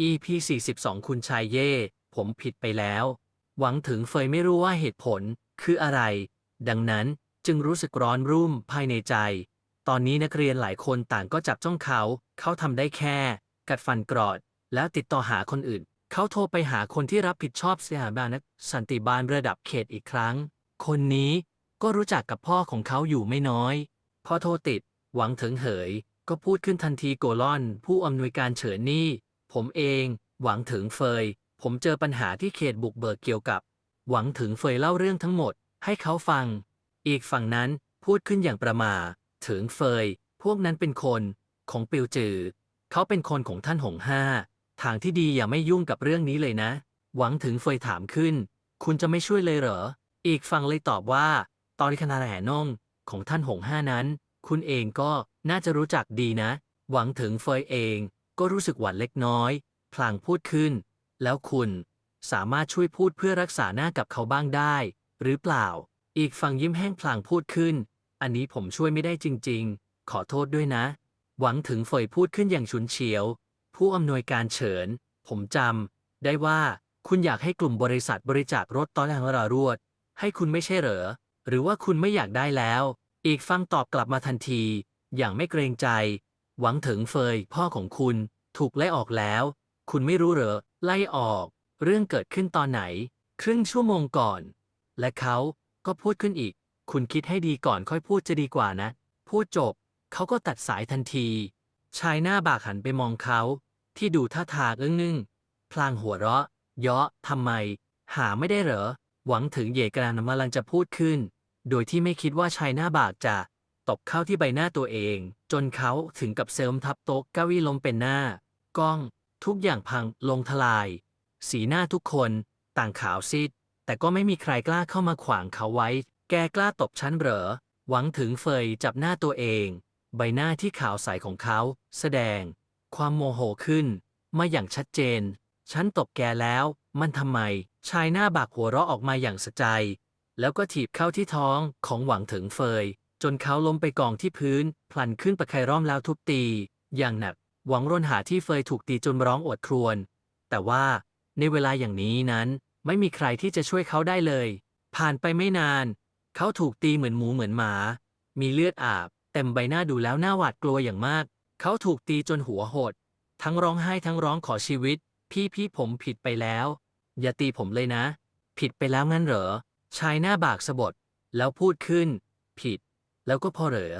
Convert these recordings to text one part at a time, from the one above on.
EP 42 คุณชายเย่ ผมผิดไปแล้ว หวังถึงเฟยไม่รู้ว่าเหตุผลคืออะไร ดังนั้นจึงรู้สึกร้อนรุ่มภายในใจ ตอนนี้นักเรียนหลายคนต่างก็จับจ้องเขา เขาทำได้แค่ กัดฟันกรอด แล้วติดต่อหาคนอื่น เขาโทรไปหาคนที่รับผิดชอบสถาบันนักสันติบาลระดับเขตอีกครั้ง คนนี้ก็รู้จักกับพ่อของเขาอยู่ไม่น้อย พอโทรติด หวังถึงเหย ก็พูดขึ้นทันทีโกลอน ผู้อำนวยการเฉินนี่ ผมเอง หวังถึงเฟย ผมเจอปัญหาที่เขตบุกเบิกเกี่ยวกับ หวังถึงเฟยเล่าเรื่องทั้งหมด ให้เขาฟัง อีกฝั่งนั้นพูดขึ้นอย่างประหมา ถึงเฟย พวกนั้นเป็นคนของปิวจือ เขาเป็นคนของท่านหงห้า ทางที่ดีอย่าไม่ยุ่งกับเรื่องนี้เลยนะ หวังถึงเฟยถามขึ้น คุณจะไม่ช่วยเลยเหรอ อีกฝั่งเลยตอบว่า ตอนคณะแห่นงของท่านหงห้านั้น คุณเองก็น่าจะรู้จักดีนะ หวังถึงเฟยเอง ก็รู้สึกหวั่นเล็กน้อย พลางพูดขึ้น แล้วคุณสามารถช่วยพูดเพื่อรักษาหน้ากับเขาบ้างได้ หรือเปล่า อีกฝั่งยิ้มแห้งพลางพูดขึ้น อันนี้ผมช่วยไม่ได้จริง ๆ ขอโทษด้วยนะ หวังถึงเฟยพูดขึ้นอย่างฉุนเฉียว ผู้อำนวยการเฉิน ผมจำได้ว่าคุณอยากให้กลุ่มบริษัทบริจาครถตอนแรกรารวด ให้คุณไม่ใช่เหรอ หรือว่าคุณไม่อยากได้แล้ว อีกฟังตอบกลับมาทันที อย่างไม่เกรงใจ หวังถึงเฟย พ่อของคุณ ถูกไล่ออกแล้ว คุณไม่รู้เหรอ ไล่ออก เรื่องเกิดขึ้นตอนไหน ครึ่งชั่วโมงก่อน และเขาก็พูดขึ้นอีก คุณคิดให้ดีก่อนค่อยพูดจะดีกว่านะ พูดจบ เขาก็ตัดสายทันที ชายหน้าบากหันไปมองเขา ที่ดูท่าทางอึ้งนึงพลางหัวเราะ เยาะทำไม หาไม่ได้เหรอ หวังถึงเยกรานกำลังจะพูดขึ้น โดยที่ไม่คิดว่าชายหน้าบากจะ ตบเข้าที่ใบหน้าตัวเอง จนเขาถึงกับเซลมทับโต๊ะเก้าอี้ล้มเป็นหน้ากล้อง ทุกอย่างพังลงทลาย สีหน้าทุกคนต่างขาวซีด แต่ก็ไม่มีใครกล้าเข้ามาขวางเขาไว้ แกกล้าตบฉันเหรอ หวังถึงเฟยจับหน้าตัวเอง ใบหน้าที่ขาวใสของเขา แสดง ความโมโหขึ้น มาอย่างชัดเจน ฉันตบแกแล้ว มันทำไม ชายหน้าบากหัวเราะออกมาอย่างสะใจ แล้วก็ถีบเข้าที่ท้องของหวังถึงเฟย จนเขาล้มไปกองที่พื้น พลันขึ้นประคายร่อมแล้วทุบตี อย่างหนัก หวังร่นหาที่เฟยถูกตีจนร้องอดครวญ แต่ว่าในเวลาอย่างนี้นั้น ไม่มีใครที่จะช่วยเขาได้เลย ผ่านไปไม่นาน เขาถูกตีเหมือนหมูเหมือนหมา มีเลือดอาบ เต็มใบหน้าดูแล้วน่าหวาดกลัวอย่างมาก เขาถูกตีจนหัวหด ทั้งร้องไห้ทั้งร้องขอชีวิต พี่พี่ผมผิดไปแล้ว อย่าตีผมเลยนะ ผิดไปแล้วงั้นเหรอ ชายหน้าบากสะบดแล้วพูดขึ้น ผิด แล้วก็พอเหรอ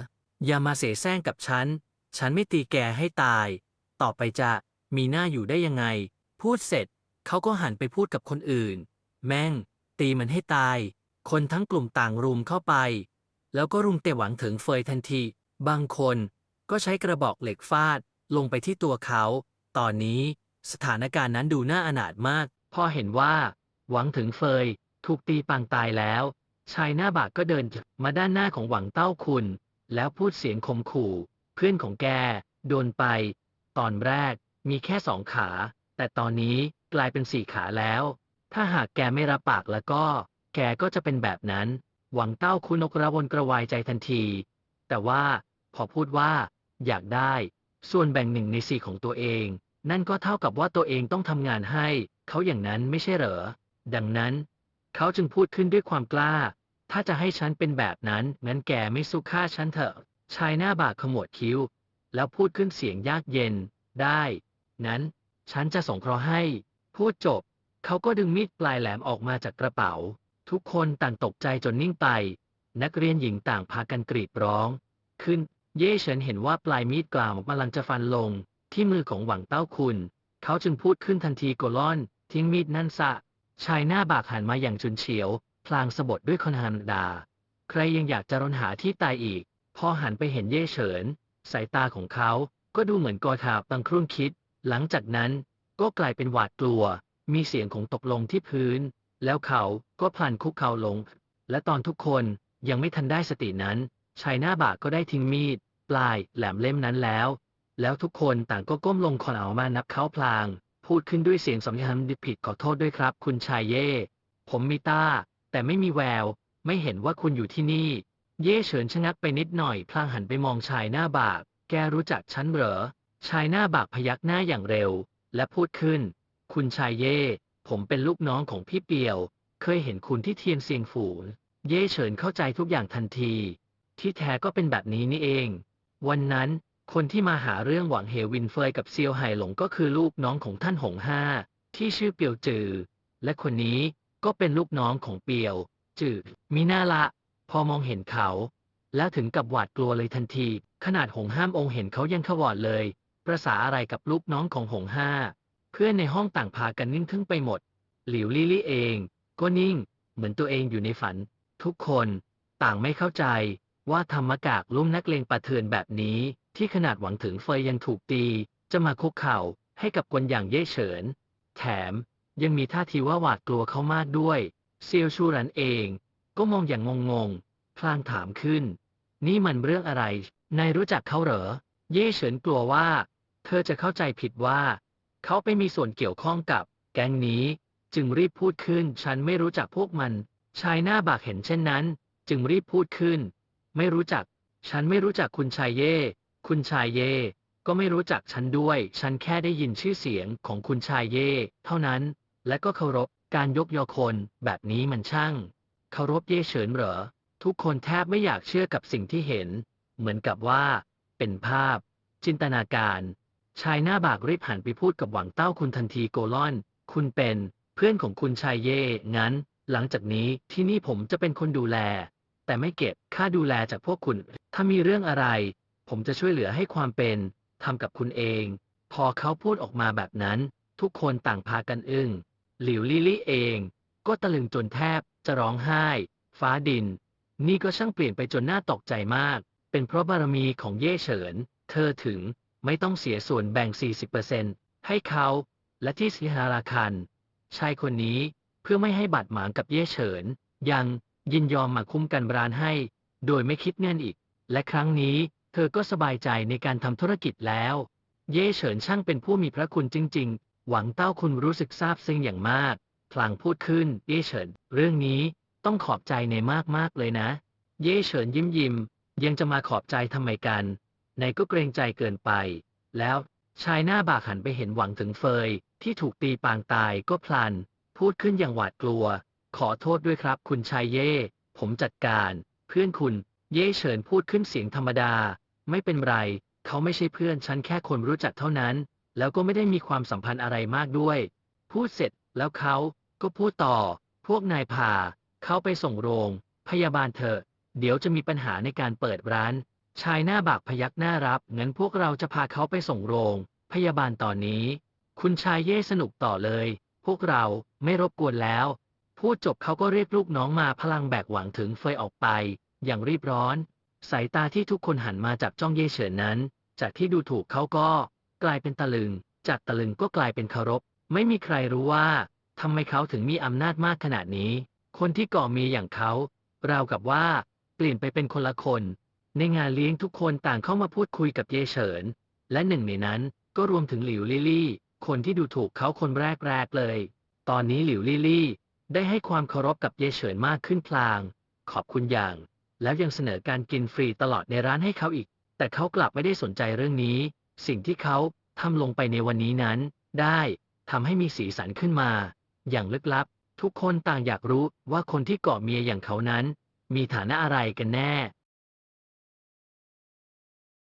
อย่ามาเสแสร้งกับฉัน ฉันไม่ตีแกให้ตาย ต่อไปจะมีหน้าอยู่ได้ยังไง พูดเสร็จ เขาก็หันไปพูดกับคนอื่น แม่ง ตีมันให้ตาย คนทั้งกลุ่มต่างรุมเข้าไป แล้วก็รุมเตะหวังถึงเฟยทันที บางคนก็ใช้กระบอกเหล็กฟาด ลงไปที่ตัวเขา ตอนนี้สถานการณ์นั้นดูน่าอนาถมาก พอเห็นว่า หวังถึงเฟย ถูกตีปางตายแล้ว ชายหน้าบากก็เดินมาด้านหน้าของหวังเต้าคุณ แล้วพูดเสียงคมขู่ เพื่อนของแก โดนไป ตอนแรกมีแค่สองขา แต่ตอนนี้กลายเป็นสี่ขาแล้ว ถ้าหากแกไม่รับปากแล้วก็ แกก็จะเป็นแบบนั้น หวังเต้าคุณนกระวนกระวายใจทันที แต่ว่าพอพูดว่า อยากได้ ส่วนแบ่งหนึ่งในสี่ของตัวเอง นั่นก็เท่ากับว่าตัวเองต้องทำงานให้ เขาอย่างนั้นไม่ใช่เหรอ ดังนั้น เขาจึงพูดขึ้นด้วยความกล้า ถ้าจะให้ฉันเป็นแบบนั้นงั้นแกไม่สู้ฆ่าฉันเถอะ ชายหน้าบากขมวดคิ้ว แล้วพูดขึ้นเสียงยากเย็น ได้ นั้น ฉันจะส่งเคราะห์ให้ พูดจบ เขาก็ดึงมีดปลายแหลมออกมาจากกระเป๋า ทุกคนต่างตกใจจนนิ่งไป นักเรียนหญิงต่างพากันกรีดร้อง ขึ้น เย่เฉินเห็นว่าปลายมีดกล่าวกำลังจะฟันลง ที่มือของหวังเต้าคุณ เขาจึงพูดขึ้นทันทีโกลอน ทิ้งมีดนั่นซะ ชายหน้าบากหันมาอย่างฉุนเฉียว พลางสะบดด้วยคนฮันดา ใครยังอยากจะรนหาที่ตายอีก พอหันไปเห็นเย่เฉิน สายตาของเขาก็ดูเหมือนกอทาบังครุ่นคิด หลังจากนั้นก็กลายเป็นหวาดกลัว มีเสียงของตกลงที่พื้น แล้วเขาก็พลันคุกเข่าลง และตอนทุกคนยังไม่ทันได้สตินั้น ชายหน้าบากก็ได้ทิ้งมีด ปลายแหลมเล่มนั้นแล้ว แล้วทุกคนต่างก็ก้มลงคอเอามานับเขาพลาง พูดขึ้นด้วยเสียงสำคัญผิดขอโทษด้วยครับ คุณชายเย่ ผมมีตาแต่ไม่มีแวว ไม่เห็นว่าคุณอยู่ที่นี่ เย่เฉินชะงักไปนิดหน่อย พลางหันไปมองชายหน้าบาก แกรู้จักฉันเหรอ ชายหน้าบากพยักหน้าอย่างเร็ว และพูดขึ้น คุณชายเย่ ผมเป็นลูกน้องของพี่เปียว เคยเห็นคุณที่เทียนเซียงฝูนเย่เฉินเข้าใจทุกอย่างทันที ที่แท้ก็เป็นแบบนี้นี่เอง วันนั้น คนที่มาหาเรื่องหวังเหวินเฟยกับเซียวไห่หลงก็คือลูกน้องของท่านหงห้า ที่ชื่อเปียวจือ และคนนี้ก็เป็นลูกน้องของเปียว จือมีหน้าละ พอมองเห็นเขา แล้วถึงกับหวาดกลัวเลยทันที ขนาดหงห้ามองค์เห็นเขายังขวอดเลยประษาอะไรกับลูกน้องของหงห้า เพื่อนในห้องต่างพากันนิ่งทึ่งไปหมด หลิวลี่ลี่เอง ก็นิ่ง เหมือนตัวเองอยู่ในฝัน ทุกคน ต่างไม่เข้าใจว่าธรรมกากลุ่มนักเลงประเทือนแบบนี้ ที่ขนาดหวังถึงเฟยยังถูกตี จะมาคุกเข่าให้กับคนอย่างเย่เฉิน แถมยังมีท่าทีว่าหวาดกลัวเขามากด้วย เซียวชูรันเอง ก็มองอย่างงงๆ พลางถามขึ้น นี่มันเรื่องอะไร นายรู้จักเขาเหรอ เย่เฉินกลัวว่า เธอจะเข้าใจผิดว่า เขาไปมีส่วนเกี่ยวข้องกับแก๊งนี้ จึงรีบพูดขึ้น ฉันไม่รู้จักพวกมัน ชายหน้าบากเห็นเช่นนั้น จึงรีบพูดขึ้น ไม่รู้จัก ฉันไม่รู้จักคุณชายเย่ คุณชายเย่ก็ไม่รู้จักฉันด้วย ฉันแค่ได้ยินชื่อเสียงของคุณชายเย่เท่านั้น และก็เคารพการยกยอคนแบบนี้มันช่าง เคารพเย่เฉินเหรอ ทุกคนแทบไม่อยากเชื่อกับสิ่งที่เห็น เหมือนกับว่า เป็นภาพ จินตนาการ ชายหน้าบากรีบหันไปพูดกับหวังเต้าคุณทันทีโกลอน คุณเป็นเพื่อนของคุณชายเย่ งั้น หลังจากนี้ที่นี่ผมจะเป็นคนดูแล แต่ไม่เก็บค่าดูแลจากพวกคุณ ถ้ามีเรื่องอะไร ผมจะช่วยเหลือให้ความเป็นทำกับคุณเอง พอเขาพูดออกมาแบบนั้น ทุกคนต่างพากันอึ้งหลิวลี่ลี่เอง ก็ตะลึงจนแทบจะร้องไห้ ฟ้าดิน นี่ก็ช่างเปลี่ยนไปจนน่าตกใจมาก เป็นเพราะบารมีของเย่เฉิน เธอถึงไม่ต้องเสียส่วนแบ่ง 40%ให้เขา และที่สิฮาราคัน ชายคนนี้เพื่อไม่ให้บาดหมางกับเย่เฉิน ยังยินยอมมาคุ้มกันบรานให้ โดยไม่คิดเงินอีก และครั้งนี้ เธอก็สบายใจในการทำธุรกิจแล้ว เย่เฉินช่างเป็นผู้มีพระคุณจริง ๆ หวังเต้าคุณรู้สึกซาบซึ้งอย่างมาก พลางพูดขึ้น เย่เฉิน เรื่องนี้ต้องขอบใจในมากๆเลยนะ เย่เฉินยิ้มยิ้ม ยังจะมาขอบใจทำไมกัน ในก็เกรงใจเกินไป แล้วชายหน้าบากหันไปเห็นหวังถึงเฟย ที่ถูกตีปางตายก็พลัน พูดขึ้นอย่างหวาดกลัว ขอโทษด้วยครับ คุณชายเย่ ผมจัดการ เพื่อนคุณ เย่เฉินพูดขึ้นเสียงธรรมดา ไม่เป็นไร เขาไม่ใช่เพื่อนฉันแค่คนรู้จักเท่านั้น แล้วก็ไม่ได้มีความสัมพันธ์อะไรมากด้วย พูดเสร็จแล้วเขาก็พูดต่อ พวกนายพาเขาไปส่งโรง พยาบาลเถอะ เดี๋ยวจะมีปัญหาในการเปิดร้าน ชายหน้าบากพยักหน้ารับงั้นพวกเราจะพาเขาไปส่งโรง พยาบาลตอนนี้ คุณชายเย่สนุกต่อเลย พวกเราไม่รบกวนแล้ว พูดจบเขาก็เรียกลูกน้องมาพลังแบกหวังถึงเฟยออกไป อย่างรีบร้อน สายตาที่ทุกคนหันมาจับจ้องเย่เฉินนั้น จากที่ดูถูกเขาก็ กลายเป็นตะลึง จากตะลึงก็กลายเป็นเคารพ ไม่มีใครรู้ว่าทำไมเขาถึงมีอำนาจมากขนาดนี้ คนที่ก่อมีอย่างเขา ราวกับว่า เปลี่ยนไปเป็นคนละคน ในงานเลี้ยงทุกคนต่างเข้ามาพูดคุยกับเยเฉิน และหนึ่งในนั้นก็รวมถึงหลิวลี่ลี่ คนที่ดูถูกเขาคนแรกๆเลย ตอนนี้หลิวลี่ลี่ ได้ให้ความเคารพกับเยเฉินมากขึ้นพลาง ขอบคุณอย่าง แล้วยังเสนอการกินฟรีตลอดในร้านให้เขาอีก แต่เขากลับไม่ได้สนใจเรื่องนี้ สิ่งที่เขาทำลงไปในวันนี้นั้น ได้ทำให้มีสีสันขึ้นมา อย่างลึกลับ ทุกคนต่างอยากรู้ว่าคนที่เกาะเมียอย่างเขานั้น มีฐานะอะไรกันแน่